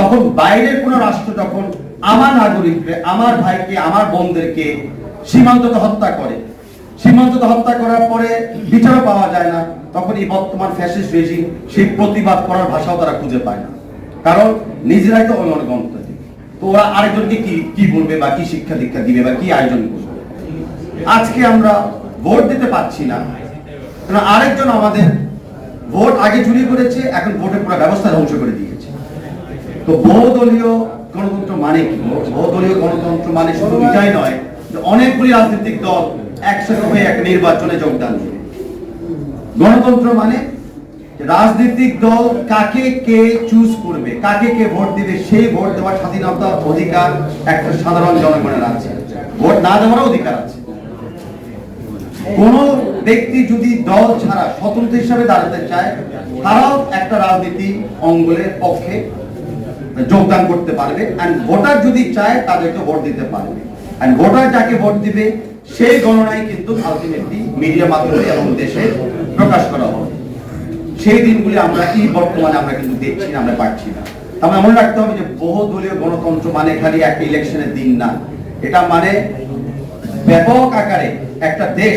তখন বাইরের কোন রাষ্ট্র যখন আমার নাগরিককে, আমার ভাইকে, আমার বোনদেরকে সীমান্ততে হত্যা করে সীমান্ততে হত্যা করার পরে বিচারও পাওয়া যায় না, তখন এই বর্তমান ফ্যাসিস্ট রেজিম সেই প্রতিবাদ করার ভাষাও তারা খুঁজে পায় না। কারণ নিজেরাই তো অন্য গণতান্ত্রিক তো ওরা আরেকজনকে কি কি বলবে বা কি শিক্ষা দীক্ষা দিবে বা কি আয়োজন করবে? আজকে আমরা ভোট দিতে পারছি না। কারণ আরেকজন আমাদের ভোট আগে চুরি করেছে, এখন ভোটের পুরো ব্যবস্থা ধ্বংস করে দিয়েছে। তো বহুদলীয় গণতন্ত্র মানে কি? বহুদলীয় গণতন্ত্র মানে শুধু এটাই নয় যে অনেকগুলি রাজনৈতিক দল একসাথে হয়ে এক নির্বাচনে যোগদান দেবে গণতন্ত্র মানে রাজনৈতিক দল কাকে কে চুজ করবে, কাকে কে ভোট দিবে, সেই ভোট দেওয়ার স্বাধীনতা অধিকার একটা সাধারণ জনগণের আছে। ভোট না দেওয়ারও অধিকার আছে। কোন ব্যক্তি যদি দল ছাড়া স্বতন্ত্র হিসাবে দাঁড়াতে চায়, তারাও একটা রাজনীতি অঙ্গলের পক্ষে যোগদান করতে পারবে। এন্ড ভোটার যদি চায়, তাদেরকে ভোট দিতে পারবে। এন্ড ভোটার যাকে ভোট দিবে, সেই গণনাই কিন্তু আলটিমেটলি মিডিয়া মাধ্যমে এবং দেশে প্রকাশ করা হবে। সেই দিনগুলি আমরা কি বর্তমানে আমরা কিন্তু দেখছি না, আমরা পাচ্ছি না। আমরা মনে রাখতে হবে যে বহুদলীয় গণতন্ত্র মানে খালি একটা ইলেকশনের দিন না। এটা মানে ব্যাপক আকারে একটা দেশ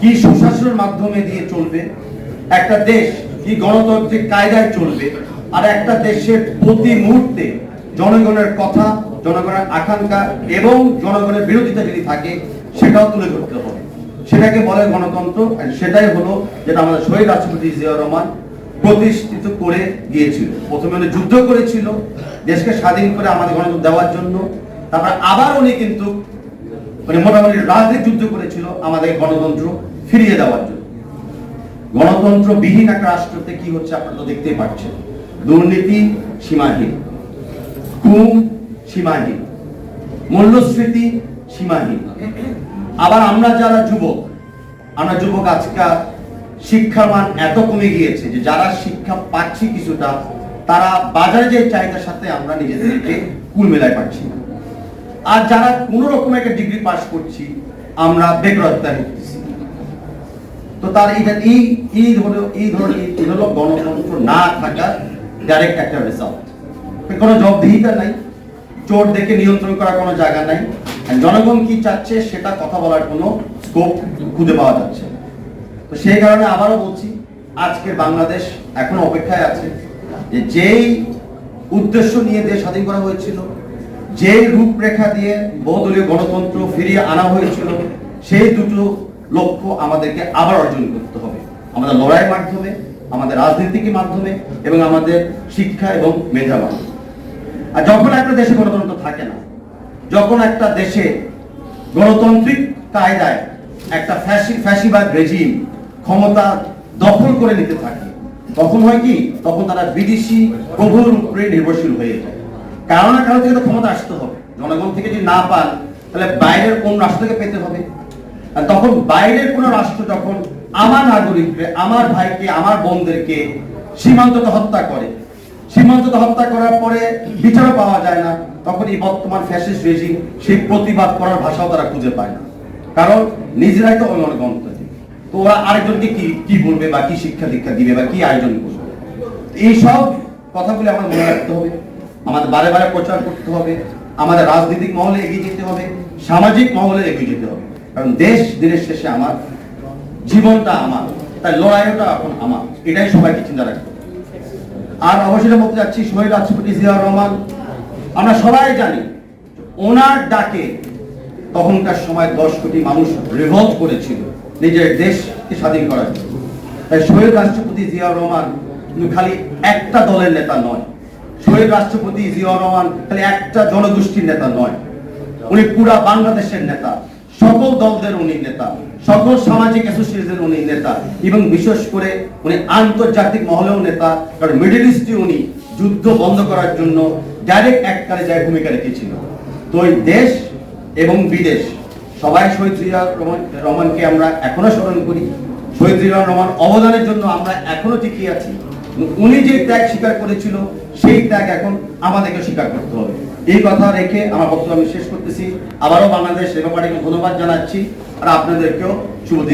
কি সুশাসনের মাধ্যমে দিয়ে চলবে, একটা দেশ কি গণতান্ত্রিক কায়দায় চলবে আর একটা দেশের প্রতি মুহূর্তে জনগণের কথা, জনগণের আকাঙ্ক্ষা এবং জনগণের বিরোধিতা যদি থাকে, সেটাও তুলে ধরতে হবে। সেটাকে বলে গণতন্ত্র সেটাই হলো যেটা আমাদের শহীদ রাষ্ট্রপতি জিয়া রহমান প্রতিষ্ঠিত করে গিয়েছিল। প্রথমে উনি যুদ্ধ করেছিল, দেশকে স্বাধীন করে আমাদের গণতন্ত্র দেওয়ার জন্য। তারপর আবার উনি কিন্তু মানে মোটামুটি রাজনীতি যুদ্ধ করেছিল আমাদের গণতন্ত্র ফিরিয়ে দেওয়ার জন্য। গণতন্ত্র বিহীন একটা রাষ্ট্রতে কি হচ্ছে আপনারা তো দেখতেই পাচ্ছেন। দুর্নীতি সীমাহীন। খুন সীমাহীন। মূল্যস্ফীতি সীমাহীন। আবার আমরা যারা যুবক, আমরা যুবক আজকাল শিক্ষার মান এত কমে গিয়েছে যে যারা শিক্ষা পাচ্ছি কিছুটা, তারা বাজারে যে চাহিদার সাথে আমরা নিজেদেরকে কুল মেলায় পাচ্ছি। না আর যারা কোন রকম একটা ডিগ্রি পাস করছি, আমরা বেকারত্বায় ভুগতেছি তো তার এই এই হলো এই ধরনের গণতন্ত্র না থাকার ডাইরেক্ট একটা রেজাল্ট কোনো জবাবদিহিতা নাই। চোর দেখে নিয়ন্ত্রণ করার কোনো জায়গা নাই। জনগণ কি চাচ্ছে সেটা কথা বলার কোনো স্কোপ খুঁজে পাওয়া যাচ্ছে তো সেই কারণে আবারও বলছি, আজকের বাংলাদেশ এখনও অপেক্ষায় আছে যে যেই উদ্দেশ্য নিয়ে দেশ স্বাধীন করা হয়েছিল যে রূপরেখা দিয়ে বহুদলীয় গণতন্ত্র ফিরিয়ে আনা হয়েছিল, সেই দুটো লক্ষ্য আমাদেরকে আবার অর্জন করতে হবে। আমাদের লড়াইয়ের মাধ্যমে আমাদের রাজনীতির মাধ্যমে এবং আমাদের শিক্ষা এবং মেধা আর যখন একটা দেশে গণতন্ত্র থাকে না, যখন একটা দেশে গণতান্ত্রিক কায়দায় একটা ফ্যাসি, ফ্যাসিবাদ রেজিম ক্ষমতা দখল করে নিতে থাকে, তখন হয় কি? তখন তারা বিদেশি প্রভুর উপরে নির্ভরশীল হয়ে যায়। কারও না কারও থেকে তো ক্ষমতা আসতে হবে। জনগণ থেকে যদি না পান, তাহলে বাইরের কোন রাষ্ট্রকে পেতে হবে? আর তখন বাইরের কোন রাষ্ট্র যখন আমার নাগরিককে, আমার ভাইকে, আমার বোনদেরকে সীমান্ততে হত্যা করে। সীমান্ততে হত্যা করার পরে বিচারও পাওয়া যায় না। তখন এই বর্তমান ফ্যাসিস্ট রেজিম সেই প্রতিবাদ করার ভাষাও তারা খুঁজে পায় না। কারণ নিজেরাই তো অন্য গণতান্ত্রিক তো ওরা আরেকজনকে কি কি বলবে বা কি শিক্ষা দীক্ষা দিবে বা কি আয়োজন করবে? এইসব কথাগুলি আমাদের মনে রাখতে হবে। আমাদের বারে বারে প্রচার করতে হবে। আমাদের রাজনৈতিক মহলে এগিয়ে যেতে হবে। সামাজিক মহলে এগিয়ে যেতে হবে। কারণ দেশ দিনের শেষে আমার জীবনটা আমার, তাই লড়াইটা এখন আমার। এটাই সবাইকে চিন্তা রাখতে হবে আর অবশ্যই বলতে যাচ্ছি, শহীদ রাষ্ট্রপতি জিয়াউর রহমান, আমরা সবাই জানি ওনার ডাকে তখনকার সময় দশ কোটি মানুষ রিভল্ট করেছিল, নিজের দেশকে স্বাধীন করার জন্য। তাই শহীদ রাষ্ট্রপতি জিয়াউর রহমান খালি একটা দলের নেতা নয়। শহীদ রাষ্ট্রপতি জিয়াউর রহমান খালি একটা জনগোষ্ঠীর নেতা নয়। উনি পুরা বাংলাদেশের নেতা, সকল দলদের উনি নেতা। সকল সামাজিক অ্যাসোসিয়েশনের উনি নেতা। এবং বিশেষ করে উনি আন্তর্জাতিক মহলেও নেতা। কারণ মিডল ইস্টে উনি যুদ্ধ বন্ধ করার জন্য ডাইরেক্ট এককারে যায় ভূমিকা রেখেছিল। তো এই দেশ এবং বিদেশ, সবাই শহীদ রহমান, রহমানকে আমরা এখনও স্মরণ করি। শহীদ রহমান অবদানের জন্য আমরা এখনও টিকে আছি। উনি যে ত্যাগ স্বীকার করেছিল, সেই ত্যাগ এখন আমাদেরকে স্বীকার করতে হবে। এই কথা রেখে আমার বক্তব্য আমি শেষ করতেছি। আবারও বাংলাদেশ সেবা পার্টিকে ধন্যবাদ জানাচ্ছি। আর আপনাদেরকেও শুভ দিন।